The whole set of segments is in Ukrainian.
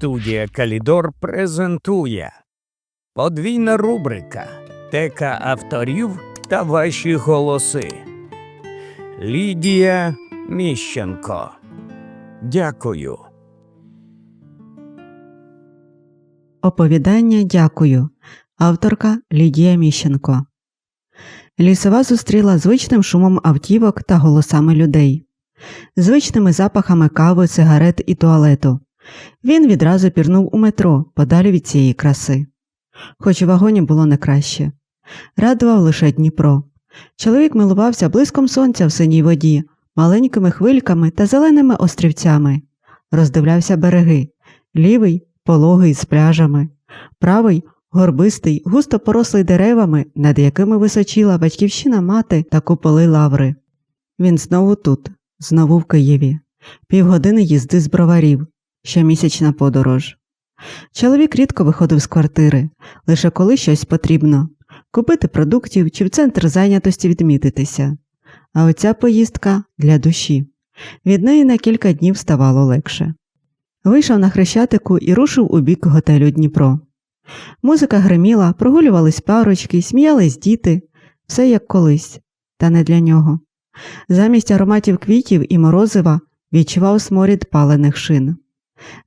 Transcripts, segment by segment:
Студія Калідор презентує подвійна рубрика Тека авторів та ваші голоси. Лідія Міщенко. Дякую. Оповідання Дякую. Авторка Лідія Міщенко. Лісова зустріла звичним шумом автівок та голосами людей, звичними запахами кави, сигарет і туалету. Він відразу пірнув у метро, подалі від цієї краси. Хоч у вагоні було не краще. Радував лише Дніпро. Чоловік милувався блиском сонця в синій воді, маленькими хвильками та зеленими острівцями. Роздивлявся береги лівий пологий з пляжами, правий горбистий, густо порослий деревами, над якими височила батьківщина мати та куполи лаври. Він знову тут, знову в Києві, півгодини їзди з броварів, щомісячна подорож. Чоловік рідко виходив з квартири, лише коли щось потрібно купити продуктів чи в центр зайнятості відмітитися. А оця поїздка для душі. Від неї на кілька днів ставало легше. Вийшов на хрещатику і рушив у бік готелю Дніпро. Музика гриміла, прогулювались парочки, сміялись діти, все як колись, та не для нього. Замість ароматів квітів і морозива відчував сморід палених шин.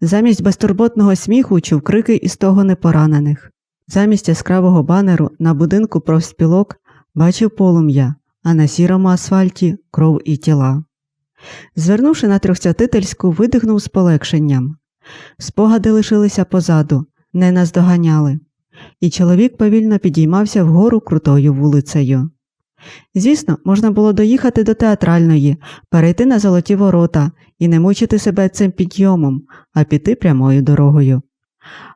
Замість безтурботного сміху чув крики із того непоранених. Замість яскравого банеру на будинку профспілок бачив полум'я, а на сірому асфальті кров і тіла. Звернувши на трьохсятительську, видихнув з полегшенням. Спогади лишилися позаду, не наздоганяли, і чоловік повільно підіймався вгору крутою вулицею. Звісно, можна було доїхати до театральної, перейти на золоті ворота і не мучити себе цим підйомом, а піти прямою дорогою.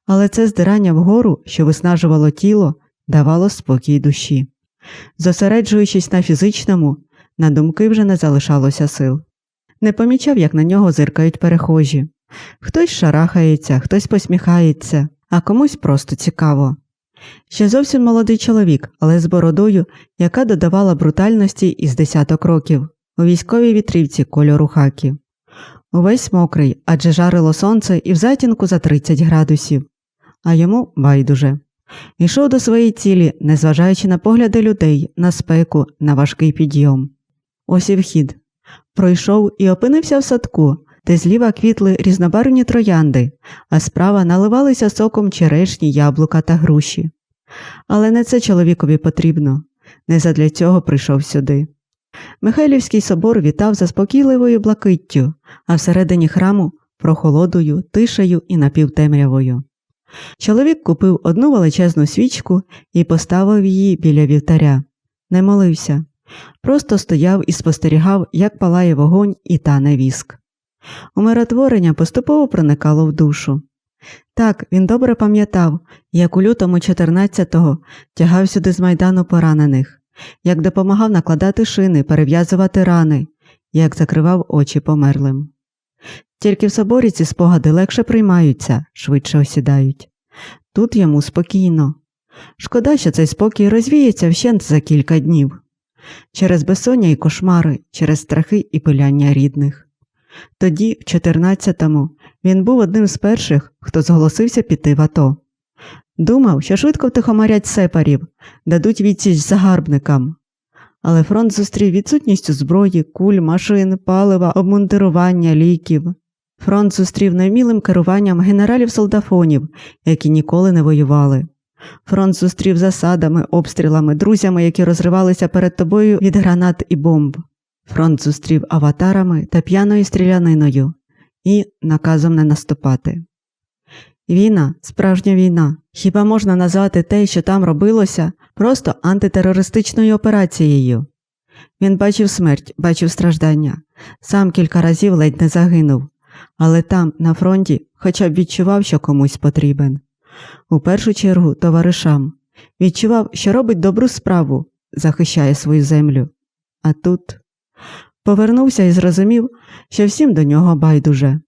Але це здирання вгору, що виснажувало тіло, давало спокій душі. Зосереджуючись на фізичному, на думки вже не залишалося сил. Не помічав, як на нього зиркають перехожі. Хтось шарахається, хтось посміхається, а комусь просто цікаво. Ще зовсім молодий чоловік, але з бородою, яка додавала брутальності із десяток років, у військовій вітрівці кольору хакі. Увесь мокрий, адже жарило сонце і в затінку за 30 градусів, а йому байдуже. Ішов до своєї цілі, незважаючи на погляди людей, на спеку, на важкий підйом. Ось і вхід. Пройшов і опинився в садку, де зліва квітли різнобарвні троянди, а справа наливалися соком черешні, яблука та груші. Але не це чоловікові потрібно, не задля цього прийшов сюди. Михайлівський собор вітав заспокійливою блакиттю, а всередині храму прохолодою, тишею і напівтемрявою. Чоловік купив одну величезну свічку і поставив її біля вівтаря. Не молився, просто стояв і спостерігав, як палає вогонь і тане віск. Умиротворення поступово проникало в душу. Так, він добре пам'ятав, як у лютому 14-го тягав сюди з майдану поранених, як допомагав накладати шини, перев'язувати рани, як закривав очі померлим. Тільки в соборі ці спогади легше приймаються, швидше осідають. Тут йому спокійно. Шкода, що цей спокій розвіється вщент за кілька днів через безсоння і кошмари, через страхи і пиляння рідних. Тоді, в 14-му, він був одним з перших, хто зголосився піти в АТО. Думав, що швидко втихомарять сепарів, дадуть відсіч загарбникам. Але фронт зустрів відсутністю зброї, куль, машин, палива, обмундирування, ліків. Фронт зустрів невмілим керуванням генералів-солдафонів, які ніколи не воювали. Фронт зустрів засадами, обстрілами, друзями, які розривалися перед тобою від гранат і бомб. Фронт зустрів аватарами та п'яною стріляниною і наказом не наступати. Війна, справжня війна. Хіба можна назвати те, що там робилося, просто антитерористичною операцією? Він бачив смерть, бачив страждання, сам кілька разів ледь не загинув, але там, на фронті, хоча б відчував, що комусь потрібен. У першу чергу товаришам відчував, що робить добру справу, захищає свою землю. А тут повернувся і зрозумів, що всім до нього байдуже.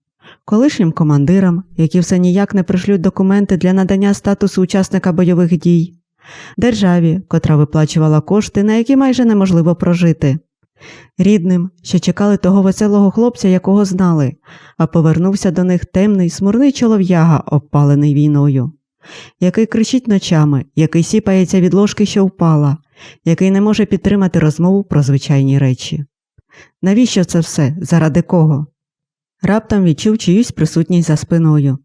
Колишнім командирам, які все ніяк не пришлють документи для надання статусу учасника бойових дій, державі, котра виплачувала кошти, на які майже неможливо прожити, рідним, що чекали того веселого хлопця, якого знали, а повернувся до них темний, смурний чолов'яга, обпалений війною, який кричить ночами, який сіпається від ложки, що впала, який не може підтримати розмову про звичайні речі. Навіщо це все? Заради кого? Раптом відчув чиюсь присутність за спиною.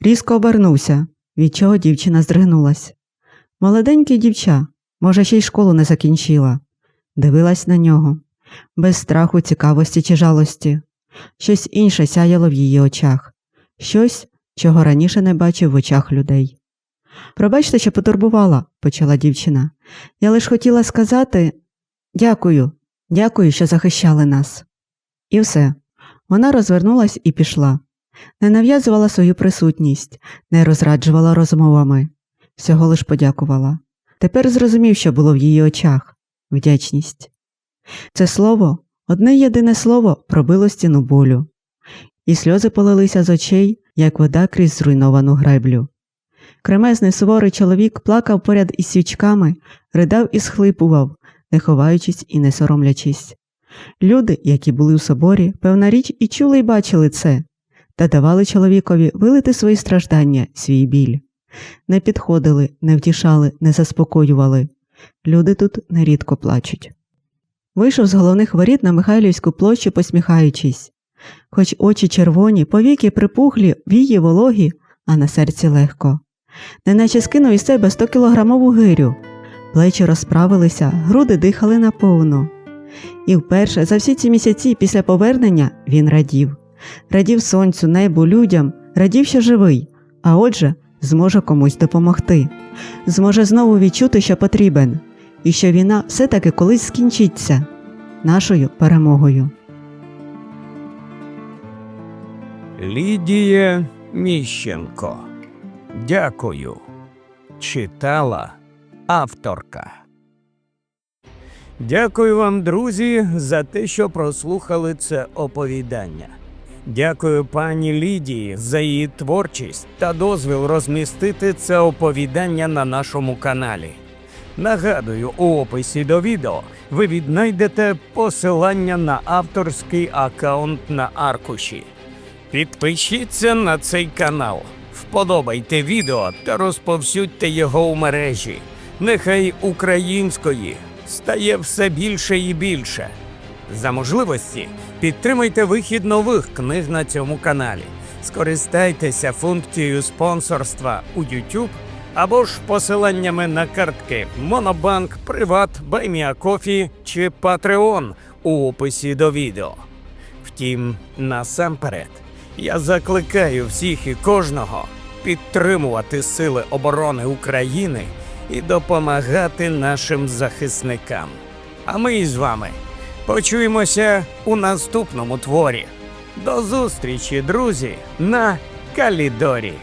Різко обернувся, від чого дівчина здригнулась. Молоденький дівча, може, ще й школу не закінчила. Дивилась на нього, без страху, цікавості чи жалості. Щось інше сяяло в її очах, щось, чого раніше не бачив в очах людей. Пробачте, що потурбувала, почала дівчина. Я лиш хотіла сказати дякую, дякую, що захищали нас. І все. Вона розвернулась і пішла. Не нав'язувала свою присутність, не розраджувала розмовами, всього лиш подякувала. Тепер зрозумів, що було в її очах вдячність. Це слово, одне єдине слово, пробило стіну болю, і сльози полилися з очей, як вода крізь зруйновану греблю. Кремезний суворий чоловік плакав поряд із свічками, ридав і схлипував, не ховаючись і не соромлячись. Люди, які були у соборі, певна річ і чули й бачили це, та давали чоловікові вилити свої страждання, свій біль. Не підходили, не втішали, не заспокоювали. Люди тут нерідко плачуть. Вийшов з головних воріт на Михайлівську площу, посміхаючись. Хоч очі червоні, повіки припухлі, вії вологі, а на серці легко. Неначе скинув із себе 100-кілограмову гирю. Плечі розправилися, груди дихали наповну. І вперше за всі ці місяці після повернення він радів. Радів сонцю, небу, людям, радів, що живий, а отже, зможе комусь допомогти, зможе знову відчути, що потрібен, і що війна все-таки колись скінчиться нашою перемогою. Лідія Міщенко. Дякую. Читала авторка. Дякую вам, друзі, за те, що прослухали це оповідання. Дякую пані Лідії за її творчість та дозвіл розмістити це оповідання на нашому каналі. Нагадую, у описі до відео ви віднайдете посилання на авторський аккаунт на аркуші. Підпишіться на цей канал, вподобайте відео та розповсюдьте його у мережі. Нехай української стає все більше і більше. За можливості підтримайте вихід нових книг на цьому каналі. Скористайтеся функцією спонсорства у YouTube або ж посиланнями на картки Монобанк, Приват, Байміакофі чи Patreon у описі до відео. Втім, насамперед, я закликаю всіх і кожного підтримувати Сили оборони України і допомагати нашим захисникам. А ми з вами почуємося у наступному творі. До зустрічі, друзі, на Калідорі.